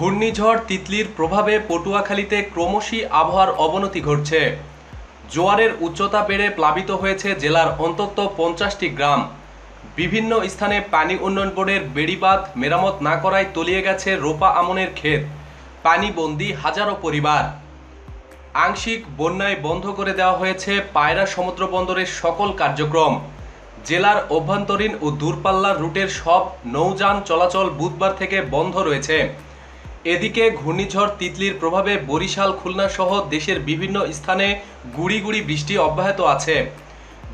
ঘূর্ণিঝড় তিতলির প্রভাবে পটুয়াখালীতে ক্রমশই আবহাওয়ার অবনতি ঘটছে। জোয়ারের উচ্চতা বেড়ে প্লাবিত হয়েছে জেলার অন্তত পঞ্চাশটি গ্রাম। বিভিন্ন স্থানে পানি উন্নয়ন বোর্ডের বেড়িবাঁধ মেরামত না করায় তলিয়ে গেছে রোপা আমনের ক্ষেত। পানিবন্দি হাজারো পরিবার। আংশিক বন্যায় বন্ধ করে দেওয়া হয়েছে পায়রা সমুদ্র বন্দরের সকল কার্যক্রম। জেলার অভ্যন্তরীণ ও দূরপাল্লার রুটের সব নৌযান চলাচল বুধবার থেকে বন্ধ রয়েছে। এদিকে ঘূর্ণিঝড় তিতলির প্রভাবে বরিশাল, খুলনা সহ দেশের বিভিন্ন স্থানে গুড়ি গুড়ি বৃষ্টি অব্যাহত আছে।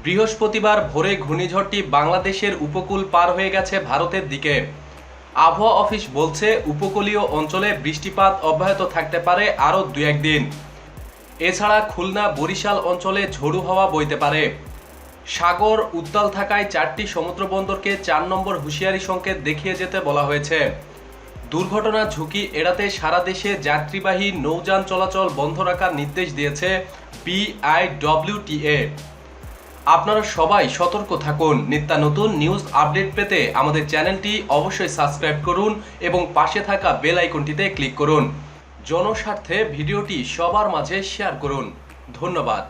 বৃহস্পতিবার ভোরে ঘূর্ণিঝড়টি বাংলাদেশের উপকূল পার হয়ে গেছে ভারতের দিকে। আবহাওয়া অফিস বলছে, উপকূলীয় অঞ্চলে বৃষ্টিপাত অব্যাহত থাকতে পারে আরও দু একদিন। এছাড়া খুলনা, বরিশাল অঞ্চলে ঝোড়ু হাওয়া বইতে পারে। সাগর উত্তাল থাকায় চারটি সমুদ্র বন্দরকে চার নম্বর হুঁশিয়ারি সংকেত দেখিয়ে যেতে বলা হয়েছে। দুর্ঘটনা ঝুঁকি এড়াতে সারা দেশে যাত্রীবাহী নৌযান চলাচল বন্ধ রাখার নির্দেশ দিয়েছে বিআইডব্লিউটিএ আপনারা সবাই সতর্ক থাকুন। নিত্য নতুন নিউজ আপডেট পেতে আমাদের চ্যানেলটি অবশ্যই সাবস্ক্রাইব করুন এবং পাশে থাকা বেল আইকনটিতে ক্লিক করুন। জনস্বার্থে ভিডিওটি সবার মাঝে শেয়ার করুন। ধন্যবাদ।